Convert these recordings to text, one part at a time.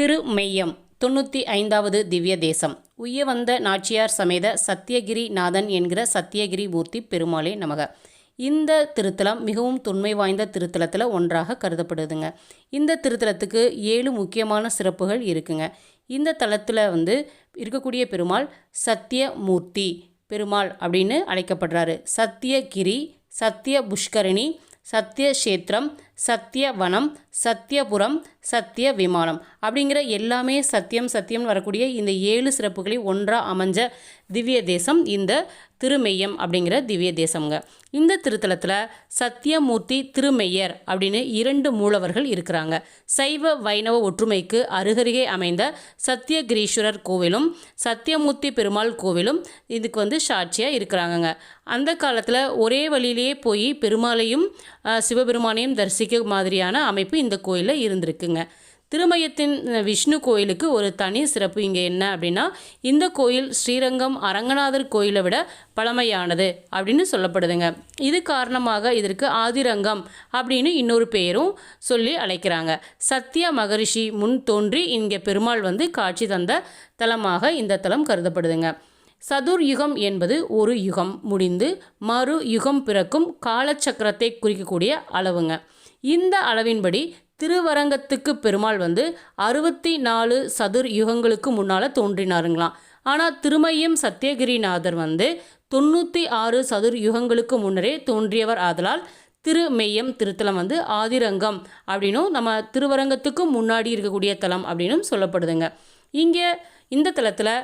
திருமெய்யம் தொண்ணூற்றி ஐந்தாவது திவ்ய தேசம். உய்ய வந்த நாச்சியார் சமேத சத்தியகிரி நாதன் என்கிற சத்தியகிரி மூர்த்தி பெருமாளே நமக. இந்த திருத்தலம் மிகவும் தொன்மை வாய்ந்த திருத்தலத்தில் ஒன்றாக கருதப்படுதுங்க. இந்த திருத்தலத்துக்கு ஏழு முக்கியமான சிறப்புகள் இருக்குங்க. இந்த தலத்தில் வந்து இருக்கக்கூடிய பெருமாள் சத்தியமூர்த்தி பெருமாள் அப்படின்னு அழைக்கப்படுறாரு. சத்தியகிரி சத்திய புஷ்கரணி சத்தியக்ஷேத்திரம் சத்தியவனம் சத்தியபுரம் சத்திய விமானம் அப்படிங்கிற எல்லாமே சத்தியம் சத்தியம்னு வரக்கூடிய இந்த ஏழு சிறப்புகளை ஒன்றாக அமைஞ்ச திவ்ய தேசம் இந்த திருமெய்யம் அப்படிங்கிற திவ்ய தேசம்ங்க. இந்த திருத்தலத்தில் சத்தியமூர்த்தி திருமெய்யர் அப்படின்னு இரண்டு மூலவர்கள் இருக்கிறாங்க. சைவ வைணவ ஒற்றுமைக்கு அருகருகே அமைந்த சத்தியகிரீஸ்வரர் கோவிலும் சத்தியமூர்த்தி பெருமாள் கோவிலும் இதுக்கு வந்து சாட்சியாக இருக்கிறாங்கங்க. அந்த காலத்தில் ஒரே வழியிலேயே போய் பெருமாளையும் சிவபெருமானையும் தரிசி சிக்க மாதிரியான அமைப்பு இந்த கோயிலில் இருந்திருக்குங்க. திருமயத்தின் விஷ்ணு கோயிலுக்கு ஒரு தனி சிறப்பு இங்கே என்ன அப்படின்னா இந்த கோயில் ஸ்ரீரங்கம் அரங்கநாதர் கோயிலை விட பழமையானது அப்படின்னு சொல்லப்படுதுங்க. இது காரணமாக இதற்கு ஆதிரங்கம் அப்படின்னு இன்னொரு பெயரும் சொல்லி அழைக்கிறாங்க. சத்திய மகரிஷி முன் தோன்றி இங்கே பெருமாள் வந்து காட்சி தந்த தலமாக இந்த தலம் கருதப்படுதுங்க. சதுர் யுகம் என்பது ஒரு யுகம் முடிந்து மறு யுகம் பிறக்கும் காலச்சக்கரத்தை குறிக்கக்கூடிய அளவுங்க. இந்த அளவின்படி திருவரங்கத்துக்கு பெருமாள் வந்து அறுபத்தி நாலு சதுர் யுகங்களுக்கு முன்னால் தோன்றினாருங்களாம். ஆனால் திருமையம் சத்தியகிரிநாதர் வந்து தொண்ணூற்றி ஆறு சதுர் யுகங்களுக்கு முன்னரே தோன்றியவர் ஆதலால் திருமெய்யம் திருத்தலம் வந்து ஆதிரங்கம் அப்படின்னும் நம்ம திருவரங்கத்துக்கு முன்னாடி இருக்கக்கூடிய தலம் அப்படின்னும் சொல்லப்படுதுங்க. இங்கே இந்த தலத்தில்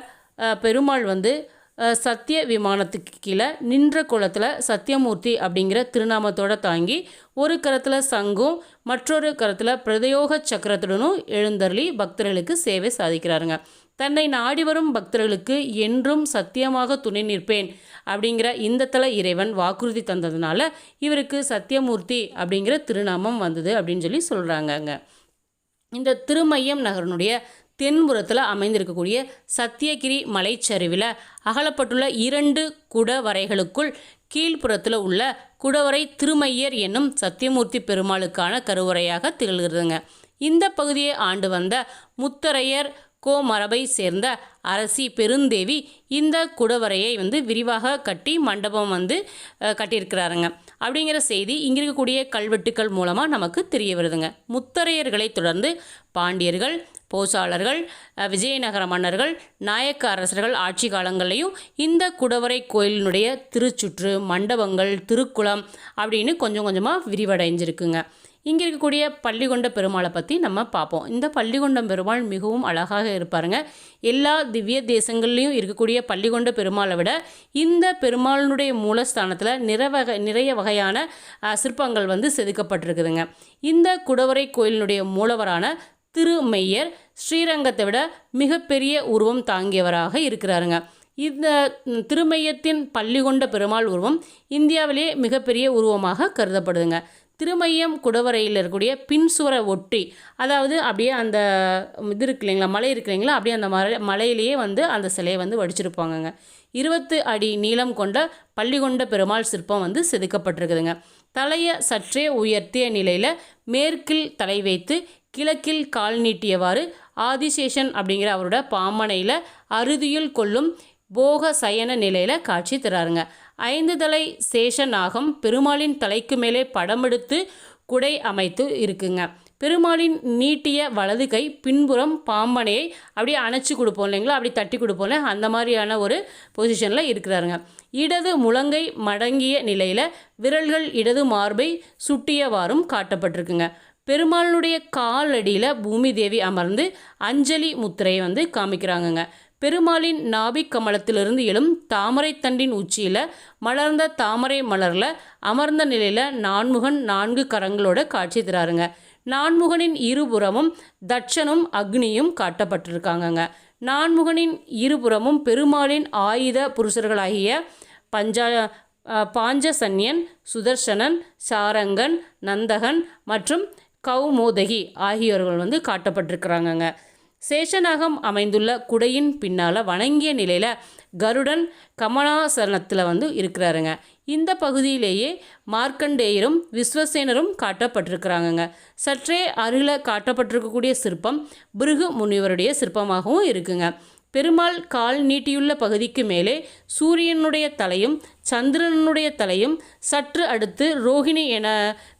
பெருமாள் வந்து சத்திய விமானத்துக்கு கீழே நின்ற குளத்தில் சத்தியமூர்த்தி அப்படிங்கிற திருநாமத்தோட தாங்கி ஒரு கரத்தில் சங்கும் மற்றொரு கரத்தில் பிரதயோக சக்கரத்துடனும் எழுந்தருளி பக்தர்களுக்கு சேவை சாதிக்கிறாருங்க. தன்னை நாடி வரும் பக்தர்களுக்கு என்றும் சத்தியமாக துணை நிற்பேன் அப்படிங்கிற இந்த தல இறைவன் வாக்குறுதி தந்ததுனால இவருக்கு சத்தியமூர்த்தி அப்படிங்கிற திருநாமம் வந்தது அப்படின்னு சொல்லி சொல்கிறாங்கங்க இந்த திருமையம் நகரனுடைய தென்புறத்தில் அமைந்திருக்கக்கூடிய சத்தியகிரி மலைச்சரிவில் அகலப்பட்டுள்ள இரண்டு குடவரைகளுக்குள் கீழ்ப்புறத்தில் உள்ள குடவரை திருமையர் என்னும் சத்தியமூர்த்தி பெருமாளுக்கான கருவறையாக திகழ்கிறதுங்க. இந்த பகுதியை ஆண்டு வந்த முத்தரையர் கோ மரபை சேர்ந்த அரசி பெருந்தேவி இந்த குடவரையை வந்து விரிவாக கட்டி மண்டபம் வந்து கட்டியிருக்கிறாருங்க. அப்படிங்கிற செய்தி இங்கே இருக்கக்கூடிய கல்வெட்டுக்கள் மூலமாக நமக்கு தெரிய வருதுங்க. முத்தரையர்களை தொடர்ந்து பாண்டியர்கள் போசாளர்கள் விஜயநகர மன்னர்கள் நாயக்க அரசர்கள் ஆட்சி காலங்கள்லையும் இந்த குடவரை கோயிலினுடைய திருச்சுற்று மண்டபங்கள் திருக்குளம் அப்படின்னு கொஞ்சம் கொஞ்சமாக விரிவடைஞ்சிருக்குங்க. இங்கே இருக்கக்கூடிய பள்ளிகொண்ட பெருமாளை பற்றி நம்ம பார்ப்போம். இந்த பள்ளிகொண்டம் பெருமாள் மிகவும் அழகாக இருப்பாருங்க. எல்லா திவ்ய தேசங்கள்லேயும் இருக்கக்கூடிய பள்ளிகொண்ட பெருமாளை விட இந்த பெருமாளினுடைய மூலஸ்தானத்தில் நிற வகை நிறைய வகையான சிற்பங்கள் வந்து செதுக்கப்பட்டிருக்குதுங்க. இந்த குடவரை கோயிலினுடைய மூலவரான திருமெய்யர் ஸ்ரீரங்கத்தை விட மிகப்பெரிய உருவம் தாங்கியவராக இருக்கிறாருங்க. இந்த திருமையத்தின் பள்ளிகொண்ட பெருமாள் உருவம் இந்தியாவிலேயே மிகப்பெரிய உருவமாக கருதப்படுதுங்க. திருமையம் குடவரையில் இருக்கக்கூடிய பின்சுவரை ஒட்டி அதாவது அப்படியே அந்த இது இருக்கு இல்லைங்களா மலை இருக்கு இல்லைங்களா அப்படியே அந்த மலை மலையிலேயே வந்து அந்த சிலையை வந்து வடிச்சிருப்பாங்கங்க. இருபத்து அடி நீளம் கொண்ட பள்ளிகொண்ட பெருமாள் சிற்பம் வந்து செதுக்கப்பட்டிருக்குதுங்க. தலையை சற்றே உயர்த்திய நிலையில் மேற்கில் தலை வைத்து கிழக்கில் கால் நீட்டியவாறு ஆதிசேஷன் அப்படிங்கிற அவரோட பாமனையில் அறுதியில் கொள்ளும் போக சயன நிலையில் காட்சி தராருங்க. ஐந்து தலை சேஷநாகம் பெருமாளின் தலைக்கு மேலே படமெடுத்து குடை அமைத்து இருக்குங்க. பெருமாளின் நீட்டிய வலது கை பின்புறம் பாம்பனையை அப்படியே அணைச்சி கொடுப்போம் இல்லைங்களா? அப்படி தட்டி கொடுப்போம்ல? அந்த மாதிரியான ஒரு பொசிஷனில் இருக்கிறாருங்க. இடது முழங்கை மடங்கிய நிலையில் விரல்கள் இடது மார்பை சுட்டியவாறும் காட்டப்பட்டிருக்குங்க. பெருமாளுடைய காலடியில் பூமி தேவி அமர்ந்து அஞ்சலி முத்திரையை வந்து காமிக்கிறாங்கங்க. பெருமாளின் நாபிக் கமலத்திலிருந்து எழும் தாமரை தண்டின் உச்சியில் மலர்ந்த தாமரை மலரில் அமர்ந்த நிலையில் நான்முகன் நான்கு கரங்களோட காட்சி தராருங்க. நான்முகனின் இருபுறமும் தட்சனும் அக்னியும் காட்டப்பட்டிருக்காங்கங்க. நான்முகனின் இருபுறமும் பெருமாளின் ஆயுத புருஷர்களாகிய பஞ்சா பாஞ்சசன்யன் சுதர்சனன் சாரங்கன் நந்தகன் மற்றும் கௌமோதகி ஆகியோர்கள் வந்து காட்டப்பட்டிருக்கிறாங்கங்க. சேஷநாகம் அமைந்துள்ள குடையின் பின்னால் வணங்கிய நிலையில் கருடன் கமலாசனத்தில் வந்து இருக்கிறாருங்க. இந்த பகுதியிலேயே மார்க்கண்டேயரும் விஸ்வசேனரும் காட்டப்பட்டிருக்கிறாங்கங்க. சற்றே அருகில் காட்டப்பட்டிருக்கக்கூடிய சிற்பம் பிருகு முனிவருடைய சிற்பமாகவும் இருக்குங்க. பெருமாள் கால் நீட்டியுள்ள பகுதிக்கு மேலே சூரியனுடைய தலையும் சந்திரனுடைய தலையும் சற்று அடுத்து ரோகிணி என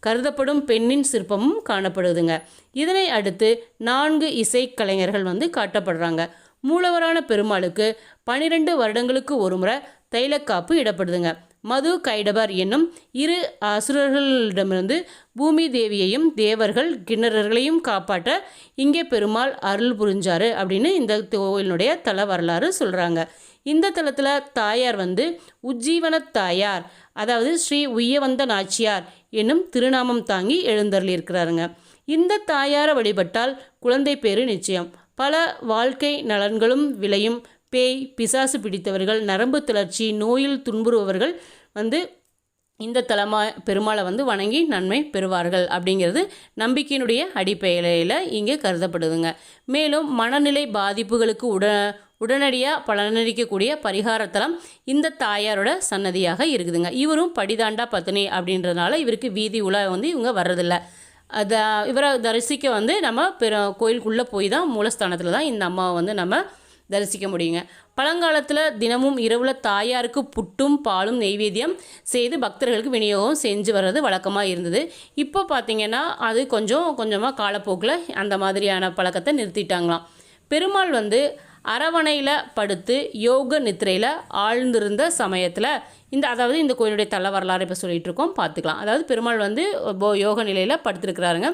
கருதப்படும் பெண்ணின் சிற்பமும் காணப்படுதுங்க. இதனை அடுத்து நான்கு இசைக்கலைஞர்கள் வந்து காட்டப்படுறாங்க. மூலவரான பெருமாளுக்கு பனிரெண்டு வருடங்களுக்கு ஒருமுறை தைலக்காப்பு இடப்படுதுங்க. மது கைடபர் என்னும் இரு அசுரர்களிடமிருந்து பூமி தேவியையும் தேவர்கள் கிண்ணறர்களையும் காப்பாற்ற இங்கே பெருமாள் அருள் புரிஞ்சாரு அப்படின்னு இந்த கோவிலினுடைய தல வரலாறு சொல்கிறாங்க இந்த தலத்தில் தாயார் வந்து உஜ்ஜீவன தாயார் அதாவது ஸ்ரீ உய்யவந்த நாச்சியார் என்னும் திருநாமம் தாங்கி எழுந்தருளியிருக்கிறாருங்க. இந்த தாயாரை வழிபட்டால் குழந்தை பேரு நிச்சயம். பல வாழ்க்கை நலன்களும் விளையும். பேய் பிசாசு பிடித்தவர்கள் நரம்பு தளர்ச்சி நோயில் துன்புறுபவர்கள் வந்து இந்த தலமா பெருமாளை வந்து வணங்கி நன்மை பெறுவார்கள் அப்படிங்கிறது நம்பிக்கையினுடைய அடிப்படையில் இங்கே கருதப்படுதுங்க. மேலும் மனநிலை பாதிப்புகளுக்கு உட உடனடியாக பலனளிக்கக்கூடிய பரிகாரத்தலம் இந்த தாயாரோட சன்னதியாக இருக்குதுங்க. இவரும் படிதாண்டா பத்தினி அப்படின்றதுனால இவருக்கு வீதி உலா வந்து இவங்க வர்றதில்ல. அதை இவரை தரிசிக்க வந்து நம்ம பெரு கோயிலுக்குள்ளே போய் தான் மூலஸ்தானத்தில் தான் இந்த அம்மாவை வந்து நம்ம தரிசிக்க முடியுங்க. பழங்காலத்தில் தினமும் இரவில் தாயாருக்கு புட்டும் பாலும் நெய்வேத்தியம் செய்து பக்தர்களுக்கு விநியோகம் செஞ்சு வர்றது வழக்கமாக இருந்தது. இப்போ பார்த்திங்கன்னா அது கொஞ்சம் கொஞ்சமாக காலப்போக்கில் அந்த மாதிரியான பழக்கத்தை நிறுத்திட்டாங்களாம். பெருமாள் வந்து அரவணையில் படுத்து யோக நித்திரையில் ஆழ்ந்திருந்த சமயத்தில் இந்த அதாவது இந்த கோயிலுடைய தள்ள வரலாறு இப்போ சொல்லிகிட்டு இருக்கோம் பார்த்துக்கலாம் அதாவது பெருமாள் வந்து யோக நிலையில் படுத்திருக்கிறாருங்க.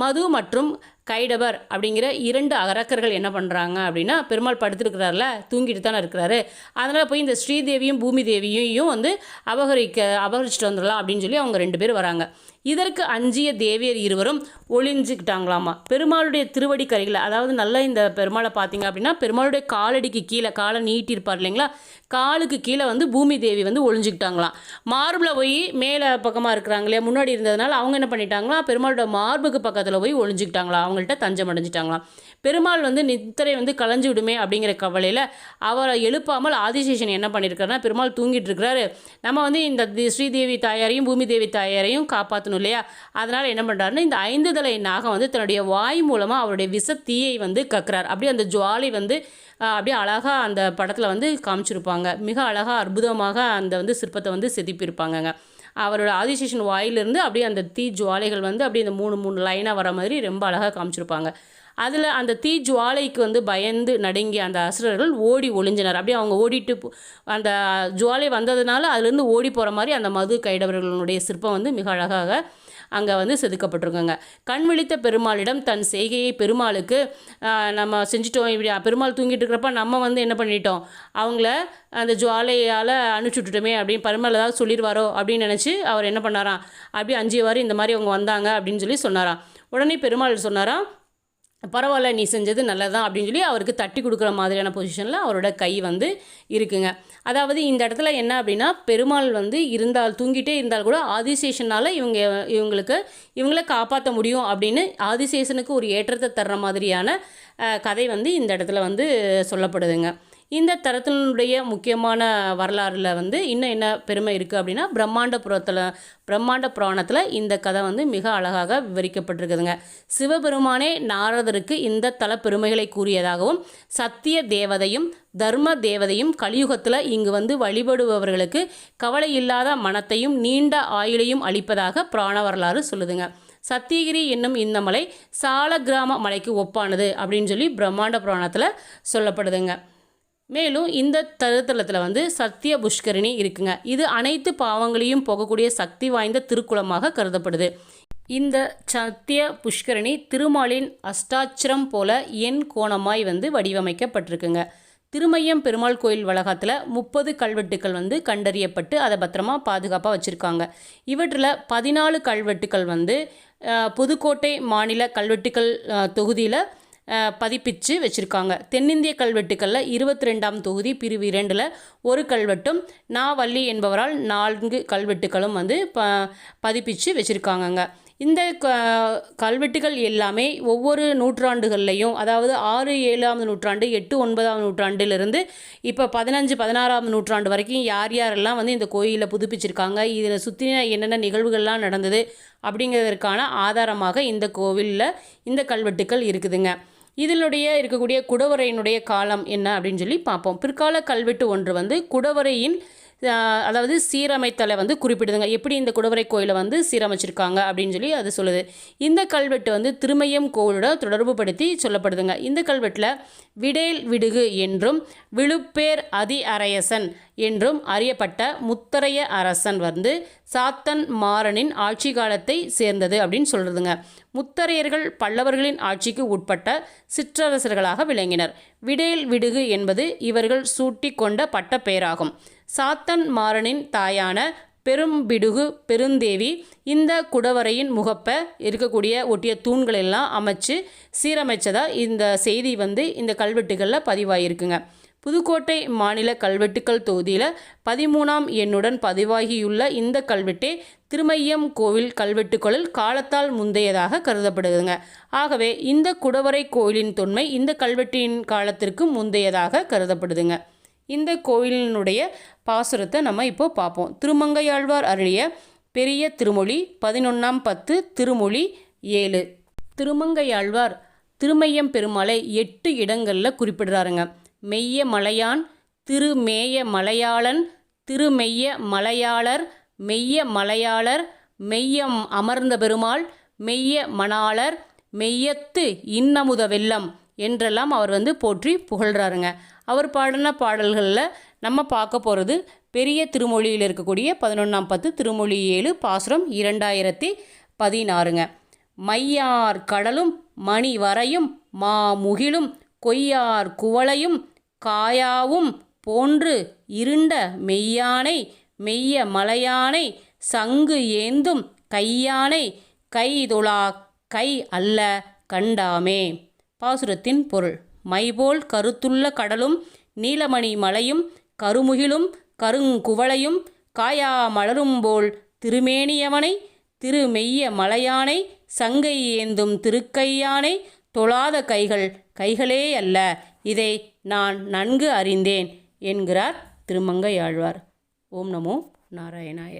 மது மற்றும் கைடபர் அப்படிங்கிற இரண்டு அரக்கர்கள் என்ன பண்ணுறாங்க அப்படின்னா பெருமாள் படுத்துருக்கிறார்ல தூங்கிட்டு தானே இருக்கிறாரு. அதனால் போய் இந்த ஸ்ரீதேவியும் பூமி தேவியையும் வந்து அபகரிக்க அபகரிச்சுட்டு வந்துடலாம் அப்படின்னு சொல்லி அவங்க ரெண்டு பேர் வராங்க. இதற்கு அஞ்சிய தேவியர் இருவரும் ஒளிஞ்சுக்கிட்டாங்களாமா? பெருமாளுடைய திருவடி கரையில் அதாவது நல்லா இந்த பெருமாளை பார்த்தீங்க அப்படின்னா பெருமாளுடைய காலடிக்கு கீழே காலை நீட்டியிருப்பார் இல்லைங்களா? காலுக்கு கீழே வந்து பூமி தேவி வந்து ஒளிஞ்சிக்கிட்டாங்களாம். மார்பில் போய் மேலே பக்கமாக இருக்கிறாங்களே முன்னாடி இருந்ததுனால அவங்க என்ன பண்ணிட்டாங்களா? பெருமாளோட மார்புக்கு பக்கத்தில் போய் ஒளிஞ்சுக்கிட்டாங்களா அவங்கள்ட்ட தஞ்சம் அடைஞ்சிட்டாங்களாம். பெருமாள் வந்து நித்திரை வந்து களைஞ்சு விடுமே அப்படிங்கிற கவலையில் அவரை எழுப்பாமல் ஆதிசேஷன் என்ன பண்ணியிருக்காருன்னா பெருமாள் தூங்கிட்டு இருக்கிறாரு நம்ம வந்து இந்த ஸ்ரீதேவி தாயாரையும் பூமி தேவி தாயாரையும் காப்பாற்றணும் இல்லையா? அதனால் என்ன பண்ணுறாருன்னா இந்த ஐந்து தலை நாகம் வந்து தன்னுடைய வாய் மூலமாக அவருடைய விச தீயை வந்து கக்குறார். அப்படியே அந்த ஜுவாலை வந்து அப்படியே அழகாக அந்த படத்தில் வந்து காமிச்சிருப்பாங்க. மிக அழகாக அற்புதமாக அந்த வந்து சிற்பத்தை வந்து செதுப்பியிருப்பாங்கங்க அவரோட ஆதிசேஷன் வாயிலிருந்து அப்படியே அந்த தீ ஜுவாலைகள் வந்து அப்படியே அந்த மூணு மூணு லைனாக வர மாதிரி ரொம்ப அழகாக காமிச்சிருப்பாங்க. அதில் அந்த தீ ஜுவாலைக்கு வந்து பயந்து நடுங்கிய அந்த அசுரர்கள் ஓடி ஒளிஞ்சினர். அப்படியே அவங்க ஓடிட்டு அந்த ஜுவாலை வந்ததுனால அதுலேருந்து ஓடி போகிற மாதிரி அந்த மது கைடவர்களுடைய சிற்பம் வந்து மிக அழகாக அங்கே வந்து செதுக்கப்பட்டிருக்குங்க. கண் விழித்த பெருமாளிடம் தன் செய்கையை பெருமாளுக்கு நம்ம செஞ்சிட்டோம் இப்படி பெருமாள் தூங்கிட்டு இருக்கிறப்ப நம்ம வந்து என்ன பண்ணிட்டோம்? அவங்கள அந்த ஜுவாலையால் அனுப்பிச்சி விட்டுட்டோமே அப்படின்னு பெருமாள் ஏதாவது சொல்லிடுவாரோ அப்படின்னு நினச்சி அவர் என்ன பண்ணாராம்? அப்படியே அஞ்சு வாரம் இந்த மாதிரி அவங்க வந்தாங்க அப்படின்னு சொல்லி சொன்னாராம். உடனே பெருமாள் சொன்னாராம் பரவாயில்ல நீ செஞ்சது நல்லதான் அப்படின்னு சொல்லி அவருக்கு தட்டி கொடுக்குற மாதிரியான பொசிஷனில் அவரோட கை வந்து இருக்குங்க. அதாவது இந்த இடத்துல என்ன அப்படின்னா பெருமாள் வந்து இருந்தால் தூங்கிட்டே இருந்தால் கூட ஆதிசேஷனால் இவங்க இவங்களுக்கு இவங்கள காப்பாற்ற முடியும் அப்படின்னு ஆதிசேஷனுக்கு ஒரு ஏற்றத்தை தர்ற மாதிரியான கதை வந்து இந்த இடத்துல வந்து சொல்லப்படுதுங்க. இந்த தரத்தினுடைய முக்கியமான வரலாறில் வந்து இன்னும் என்ன பெருமை இருக்குது அப்படின்னா பிரம்மாண்ட புறத்தில் பிரம்மாண்ட புராணத்தில் இந்த கதை வந்து மிக அழகாக விவரிக்கப்பட்டிருக்குதுங்க. சிவபெருமானே நாரதருக்கு இந்த தல பெருமைகளை கூறியதாகவும் சத்திய தேவதையும் தர்ம தேவதையும் கலியுகத்தில் இங்கு வந்து வழிபடுபவர்களுக்கு கவலை இல்லாத மனத்தையும் நீண்ட ஆயுளையும் அளிப்பதாக புராண வரலாறு சொல்லுதுங்க. சத்தியகிரி என்னும் இந்த மலை சால கிராம மலைக்கு ஒப்பானது அப்படின்னு சொல்லி பிரம்மாண்ட புராணத்தில் சொல்லப்படுதுங்க. மேலும் இந்த தருத்தலத்தில் வந்து சத்திய புஷ்கரணி இருக்குங்க. இது அனைத்து பாவங்களையும் போகக்கூடிய சக்தி வாய்ந்த திருக்குளமாக கருதப்படுது. இந்த சத்திய புஷ்கரணி திருமாலின் அஷ்டாட்சரம் போல எண் கோணமாய் வந்து வடிவமைக்கப்பட்டிருக்குங்க. திருமையம் பெருமாள் கோயில் வளாகத்தில் முப்பது கல்வெட்டுக்கள் வந்து கண்டறியப்பட்டு அதை பத்திரமா பாதுகாப்பாக வச்சுருக்காங்க. இவற்றில் பதினாலு கல்வெட்டுக்கள் வந்து புதுக்கோட்டை மாநில கல்வெட்டுக்கள் தொகுதியில் பதிப்பிச்சு வச்சுருக்காங்க. தென்னிந்திய கல்வெட்டுக்களில் இருபத்தி ரெண்டாம் தொகுதி பிரிவு இரண்டில் ஒரு கல்வெட்டும் நாவல்லி என்பவரால் நான்கு கல்வெட்டுகளும் வந்து ப பதிப்பிச்சு வச்சுருக்காங்கங்க. இந்த க கல்வெட்டுகள் எல்லாமே ஒவ்வொரு நூற்றாண்டுகள்லையும் அதாவது ஆறு ஏழாம் நூற்றாண்டு எட்டு ஒன்பதாம் நூற்றாண்டிலிருந்து இப்போ பதினஞ்சு பதினாறாம் நூற்றாண்டு வரைக்கும் யார் யாரெல்லாம் வந்து இந்த கோயிலை புதுப்பிச்சிருக்காங்க இதில் சுற்றின என்னென்ன நிகழ்வுகள்லாம் நடந்தது அப்படிங்கிறதற்கான ஆதாரமாக இந்த கோவிலில் இந்த கல்வெட்டுக்கள் இருக்குதுங்க. இதனுடைய இருக்கக்கூடிய குடவரையினுடைய காலம் என்ன அப்படின்னு சொல்லி பார்ப்போம். பிற்கால கல்வெட்டு ஒன்று வந்து குடவரையின் அதாவது சீரமைத்தலை வந்து குறிப்பிடுதுங்க. எப்படி இந்த குடவரை கோயிலை வந்து சீரமைச்சிருக்காங்க அப்படின்னு சொல்லி அது சொல்லுது. இந்த கல்வெட்டு வந்து திருமயம் கோவிலோட தொடர்பு படுத்தி சொல்லப்படுதுங்க. இந்த கல்வெட்டில் விடேல் விடுகு என்றும் விழுப்பேர் அதி அரையசன் என்றும் அறியப்பட்ட முத்தரைய அரசன் வந்து சாத்தன் மாறனின் ஆட்சி காலத்தை சேர்ந்தது அப்படின்னு சொல்கிறதுங்க முத்தரையர்கள் பல்லவர்களின் ஆட்சிக்கு உட்பட்ட சிற்றரசர்களாக விளங்கினர். விடேல் விடுகு என்பது இவர்கள் சூட்டி கொண்ட பட்ட பெயராகும் சாத்தன் மாறனின் தாயான பெரும்பிடுகு பெருந்தேவி இந்த குடவரையின் முகப்ப இருக்கக்கூடிய ஒட்டிய தூண்கள் எல்லாம் அமைச்சு சீரமைச்சதா இந்த செய்தி வந்து இந்த கல்வெட்டுகளில் பதிவாயிருக்குங்க. புதுக்கோட்டை மாநில கல்வெட்டுக்கள் தொகுதியில் பதிமூணாம் எண்ணுடன் பதிவாகியுள்ள இந்த கல்வெட்டே திருமையம் கோவில் கல்வெட்டுக்களில் காலத்தால் முந்தையதாக கருதப்படுதுங்க. ஆகவே இந்த குடவரை கோயிலின் தொன்மை இந்த கல்வெட்டின் காலத்திற்கு முந்தையதாக கருதப்படுதுங்க. இந்த கோயிலினுடைய பாசுரத்தை நம்ம இப்போ பார்ப்போம். திருமங்கையாழ்வார் அருளிய பெரிய திருமொழி பதினொன்றாம் பத்து திருமொழி ஏழு. திருமங்கையாழ்வார் திருமையம் பெருமாளை எட்டு இடங்களில் குறிப்பிடுறாருங்க. மெய்ய மலையான் திருமேய மலையாளன் திருமெய்ய மலையாளர் மெய்ய மலையாளர் மெய்யம் அமர்ந்த பெருமாள் மெய்ய மணாளர் மெய்யத்து இன்னமுத வெள்ளம் என்றெல்லாம் அவர் வந்து போற்றி புகழ்றாருங்க. அவர் பாடின பாடல்களில் நம்ம பார்க்க போகிறது பெரிய திருமொழியில் இருக்கக்கூடிய பதினொன்றாம் பத்து திருமொழி ஏழு பாசுரம் இரண்டாயிரத்தி பதினாறுங்க. மையார் கடலும் மணி வரையும் மா முகிலும் கொய்யார் குவளையும் காயாவும் போன்று இருண்ட மெய்யானை மெய்ய மலையானை சங்கு ஏந்தும் கையானை கைதொழா கை அல்ல கண்டாமே. பாசுரத்தின் பொருள். மைபோல் கருத்துள்ள கடலும் நீலமணி மலையும் கருமுகிலும் கருங்குவளையும் காயா மலரும்போல் திருமேனியவனை திருமெய்ய மலையானை சங்கை ஏந்தும் திருக்கையானை தொழாத கைகள் கைகளே அல்ல. இதை நான் நன்கு அறிந்தேன் என்கிறார் திருமங்கையாழ்வார் ஓம் நமோ நாராயணாய